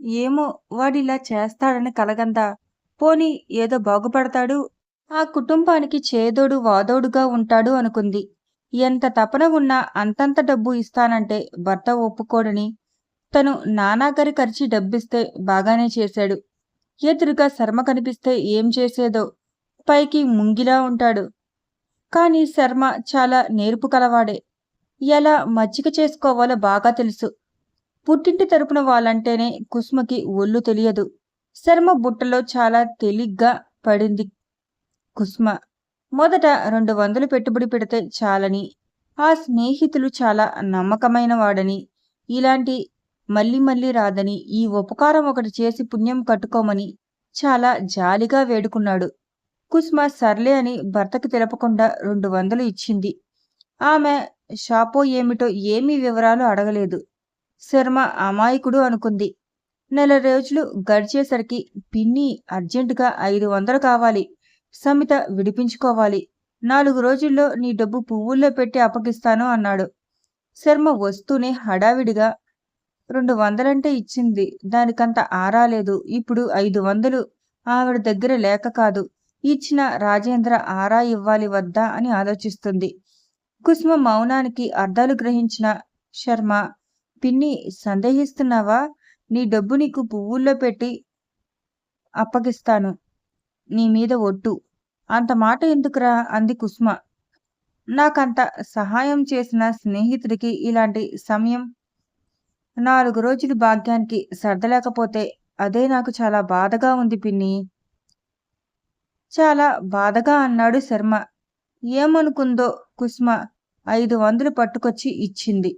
ఏమో వాడిలా చేస్తాడని కలగందా? పోనీ ఏదో బాగుపడతాడు? ఆ కుటుంబానికి చేదోడు వాదోడుగా ఉంటాడు అనుకుంది. ఎంత తపన ఉన్నా అంతంత డబ్బు ఇస్తానంటే భర్త ఒప్పుకోడని. తను నానాగరి ఖర్చి డబ్బిస్తే బాగానే చేశాడు. ఎదురుగా శర్మ కనిపిస్తే ఏం చేసేదో. పైకి ముంగిలా ఉంటాడు. కానీ శర్మ చాలా నేర్పు కలవాడే. ఎలా మచ్చిక చేసుకోవాలో బాగా తెలుసు. పుట్టింటి తరపున వాళ్ళంటేనే కుసుమకి ఒళ్ళు తెలియదు. శర్మ బుట్టలో చాలా తేలిగ్గా పడింది కుసుమ. మొదట రెండు వందలు పెట్టుబడి పెడితే చాలని. ఆ స్నేహితులు చాలా నమ్మకమైన వాడని. ఇలాంటి మళ్ళీ మళ్ళీ రాదని ఈ ఉపకారం ఒకటి చేసి పుణ్యం కట్టుకోమని చాలా జాలిగా వేడుకున్నాడు. కుసుమ సర్లే అని భర్తకి తెలపకుండా రెండు వందలు ఇచ్చింది. ఆమె షాపో ఏమిటో ఏమీ వివరాలు అడగలేదు. శర్మ అమాయకుడు అనుకుంది. నెల రోజులు గడిచేసరికి పిన్ని అర్జెంటుగా ఐదు వందలు కావాలి. సమిత విడిపించుకోవాలి. నాలుగు రోజుల్లో నీ డబ్బు పువ్వుల్లో పెట్టి అప్పగిస్తాను అన్నాడు. శర్మ వస్తూనే హడావిడిగా రెండు వందలంటే ఇచ్చింది. దానికంత ఆరాలేదు ఇప్పుడు ఐదు వందలు ఆవిడ దగ్గర లేక కాదు. ఇచ్చిన రాజేంద్ర ఆరా ఇవ్వాలి వద్దా అని ఆలోచిస్తుంది. కుసుమ మౌనానికి అర్థాలు గ్రహించిన శర్మ పిన్ని సందేహిస్తున్నావా? నీ డబ్బు నీకు పువ్వుల్లో పెట్టి అప్పగిస్తాను. నీ మీద ఒట్టు. అంత మాట ఎందుకురా? అంది కుస్మ. నాకంత సహాయం చేసిన స్నేహితుడికి ఇలాంటి సమయం నాలుగు రోజులు భాగ్యానికి సర్దలేకపోతే అదే నాకు చాలా బాధగా ఉంది పిన్ని. చాలా బాధగా అన్నాడు శర్మ. ఏమనుకుందో కుస్మ ఐదు వందలు పట్టుకొచ్చి ఇచ్చింది.